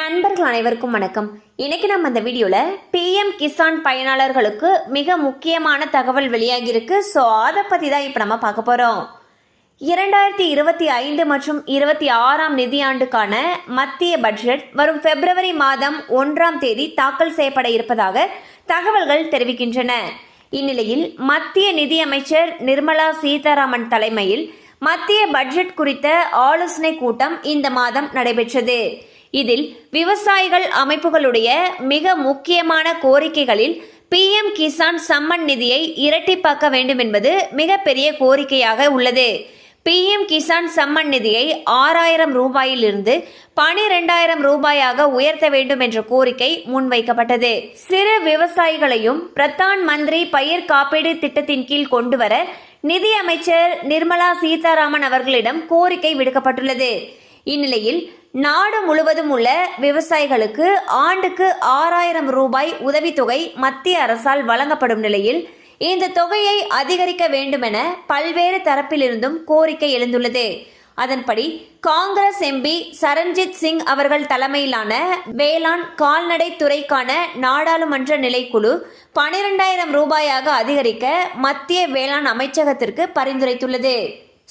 நண்பர்கள் அனைவருக்கும் வணக்கம். இன்னைக்கு நம்ம இந்த வீடியோவில் பிஎம் கிசான் பயனாளர்களுக்கு மிக முக்கியமான தகவல் வெளியாகியிருக்கு. ஸோ அதை பற்றி தான் இப்போ நம்ம பார்க்க போகிறோம் இரண்டாயிரத்தி இருபத்தி ஐந்து மற்றும் இருபத்தி ஆறாம் நிதியாண்டுக்கான மத்திய பட்ஜெட் வரும் பிப்ரவரி மாதம் ஒன்றாம் தேதி தாக்கல் செய்யப்பட இருப்பதாக தகவல்கள் தெரிவிக்கின்றன. இந்நிலையில் மத்திய நிதியமைச்சர் நிர்மலா சீதாராமன் தலைமையில் மத்திய பட்ஜெட் குறித்த ஆலோசனை கூட்டம் இந்த மாதம் நடைபெற்றது. இதில் விவசாயிகள் அமைப்புகளுடைய மிக முக்கியமான கோரிக்கைகளில் பிஎம் கிசான் சம்மன் நிதியை இரட்டிப்பாக்க வேண்டும் என்பது மிகப்பெரிய கோரிக்கையாக உள்ளது. பிஎம் கிசான் சம்மன் நிதியை ஆறாயிரம் ரூபாயிலிருந்து பனிரெண்டாயிரம் ரூபாயாக உயர்த்த வேண்டும் என்ற கோரிக்கை முன்வைக்கப்பட்டது. சிறு விவசாயிகளையும் பிரதான் மந்திரி பயிர் காப்பீடு திட்டத்தின் கீழ் கொண்டுவர நிதி அமைச்சர் நிர்மலா சீதாராமன் அவர்களிடம் கோரிக்கை விடுக்கப்பட்டுள்ளது. இந்நிலையில் நாடு முழுவதும் உள்ள விவசாயிகளுக்கு ஆண்டுக்கு ஆறாயிரம் ரூபாய் உதவித்தொகை மத்திய அரசால் வழங்கப்படும் நிலையில் இந்த தொகையை அதிகரிக்க வேண்டுமென பல்வேறு தரப்பிலிருந்தும் கோரிக்கை எழுந்துள்ளது. அதன்படி காங்கிரஸ் எம்பி சரண்ஜித் சிங் அவர்கள் தலைமையிலான வேளாண் கால்நடை துறைக்கான நாடாளுமன்ற நிலைக்குழு பனிரெண்டாயிரம் ரூபாயாக அதிகரிக்க மத்திய வேளாண் அமைச்சகத்திற்கு பரிந்துரைத்துள்ளது.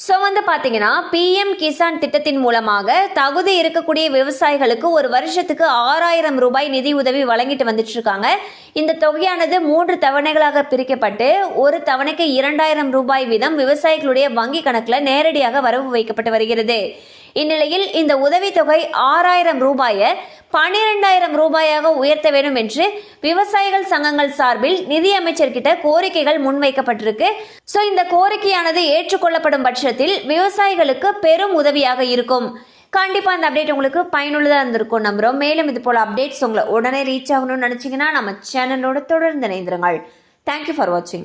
ஸோ வந்து பார்த்தீங்கன்னா பிஎம் கிசான் திட்டத்தின் மூலமாக தகுதி இருக்கக்கூடிய விவசாயிகளுக்கு ஒரு வருஷத்துக்கு ஆறாயிரம் ரூபாய் நிதி உதவி வழங்கிட்டு வந்துட்டு இருக்காங்க இந்த தொகையானது மூன்று தவணைகளாக பிரிக்கப்பட்டு ஒரு தவணைக்கு இரண்டாயிரம் ரூபாய் வீதம் விவசாயிகளுடைய வங்கி கணக்கில் நேரடியாக வரவு வைக்கப்பட்டு வருகிறது. இந்நிலையில் இந்த உதவித்தொகை ஆறாயிரம் ரூபாயை பனிரெண்டாயிரம் ரூபாயாக உயர்த்த வேண்டும் என்று விவசாயிகள் சங்கங்கள் சார்பில் நிதி அமைச்சர்கிட்ட கோரிக்கைகள் முன்வைக்கப்பட்டிருக்கு. ஸோ இந்த கோரிக்கையானது ஏற்றுக்கொள்ளப்படும் பட்சத்தில் விவசாயிகளுக்கு பெரும் உதவியாக இருக்கும். கண்டிப்பாக இந்த அப்டேட் உங்களுக்கு பயனுள்ளதாக இருந்திருக்கும் நம்புகிறோம் மேலும் இது போல் அப்டேட்ஸ் உங்களை உடனே ரீச் ஆகணும்னு நினச்சிங்கன்னா நம்ம சேனலோட தொடர்ந்து இணைந்திருங்கள். தேங்க்யூ ஃபார் வாட்சிங்